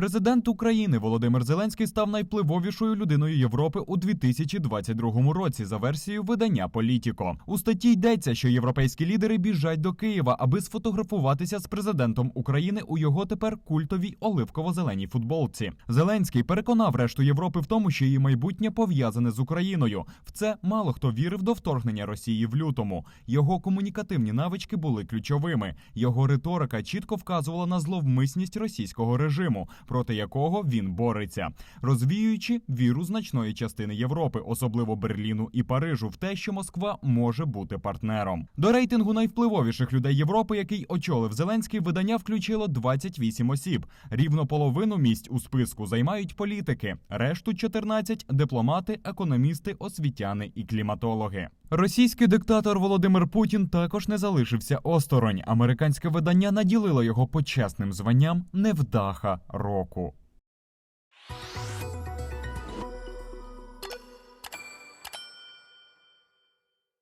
Президент України Володимир Зеленський став найвпливовішою людиною Європи у 2022 році за версією видання Політіко. У статті йдеться, що європейські лідери біжать до Києва, аби сфотографуватися з президентом України у його тепер культовій оливково-зеленій футболці. Зеленський переконав решту Європи в тому, що її майбутнє пов'язане з Україною. В це мало хто вірив до вторгнення Росії в лютому. Його комунікативні навички були ключовими. Його риторика чітко вказувала на зловмисність російського режиму, проти якого він бореться, розвіюючи віру значної частини Європи, особливо Берліну і Парижу, в те, що Москва може бути партнером. До рейтингу найвпливовіших людей Європи, який очолив Зеленський, видання включило 28 осіб. Рівно половину місць у списку займають політики, решту 14 – дипломати, економісти, освітяни і кліматологи. Російський диктатор Володимир Путін також не залишився осторонь. Американське видання наділило його почесним званням невдаха року.